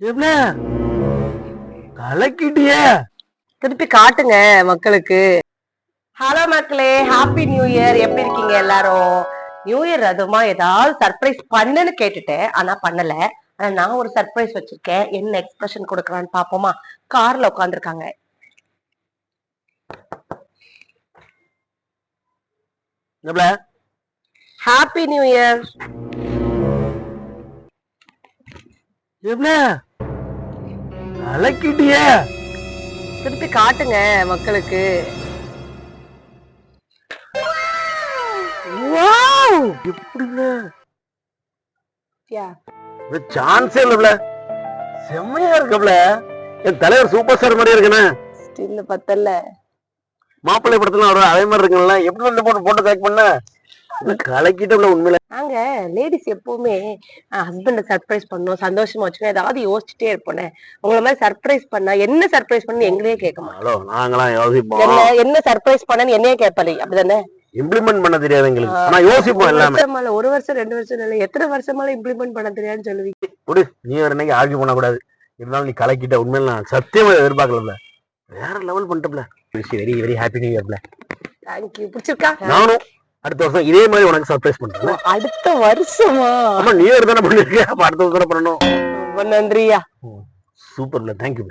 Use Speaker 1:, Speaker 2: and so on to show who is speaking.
Speaker 1: என்ன? கலக்கிட்டியே?
Speaker 2: திருப்பி காட்டுங்க மக்களுக்கு. ஹலோ மக்களே ஹாப்பி நியூ இயர் எப்படி இருக்கீங்க எல்லாரும்? நியூ இயர் அதுமா ஏதாவது சர்ப்ரைஸ் பண்ணுன்னு கேட்டுட்டேன் ஆனா பண்ணல. ஆனா நான் ஒரு சர்ப்ரைஸ் வச்சிருக்கேன். என்ன எக்ஸ்பிரஷன் கொடுக்கறான்னு பாப்போமா? கார்ல உட்காந்துருக்காங்க ஹாப்பி நியூ இயர்
Speaker 1: என்ன? கலக்கிட்டியே
Speaker 2: திருப்பி காட்டுங்க மக்களுக்கு.
Speaker 1: வாவ்! எப்படிங்க? சான்ஸே இல்லப்ல செம்மையா இருக்கப்ல என் தலைவர் சூப்பர் ஸ்டார் மாதிரியே இருக்கனே.
Speaker 2: ஸ்டில் பத்தல.
Speaker 1: மாப்பிள்ளை படத்துல வரும் அதே மாதிரி இருக்குல்ல எப்படி வந்து போட்டு போட்டோ செலக்ட் பண்ண? கலக்கிட்டப்ல உண்மையில.
Speaker 2: நாங்க லேடிஸ் எப்பவுமே ஹஸ்பண்ட சர்ப்ரைஸ் பண்ணணும் சந்தோஷமா வச்சுக்கணும் ஏதாவது யோசிச்சுட்டே இருப்போனே உங்களை மாதிரி சர்ப்ரைஸ் பண்ணா என்ன சர்ப்ரைஸ் பண்ணு எங்களையே கேட்க மாட்டோம்
Speaker 1: நாங்களாம் யோசிப்போம்.
Speaker 2: என்ன சர்ப்ரைஸ் பண்ணன்னு என்னையே கேட்பாரு அப்படிதானே?
Speaker 1: இம்ப்ளிமெண்ட் பண்ண தெரியாது எங்களுக்கு. ஆனா யோசிப்போம் எல்லாமே.
Speaker 2: ஒரு வருஷம் ரெண்டு வருஷம் இல்ல எத்தனை வருஷமால இம்ப்ளிமெண்ட் பண்ண தெரியாதுன்னு சொல்லுவீங்க.
Speaker 1: விடு நீ வேற என்னைக்கு ஆர்கியூ பண்ணக்கூடாது. இருந்தாலும் நீ கலக்கிட்ட உண்மையில நான் சத்தியமா எதிர்பார்க்கல வேற லெவல் பண்ணிட்டப்ல வெரி வெரி ஹாப்பி நியூ இயர்ல
Speaker 2: தேங்க்யூ பிடிச்சிருக்கா?
Speaker 1: நானும். அடுத்த வருஷம் இதே மாதிரி உனக்கு சர்ப்ரைஸ் பண்றேன்
Speaker 2: அடுத்த வருஷமா?
Speaker 1: ஆமா நியூ இயர் தானே பண்ணிருக்கேன் அப்ப அடுத்த வருஷம் பண்ணணும்?
Speaker 2: ரொம்ப நன்றியா.
Speaker 1: சூப்பர்ல தேங்க்யூ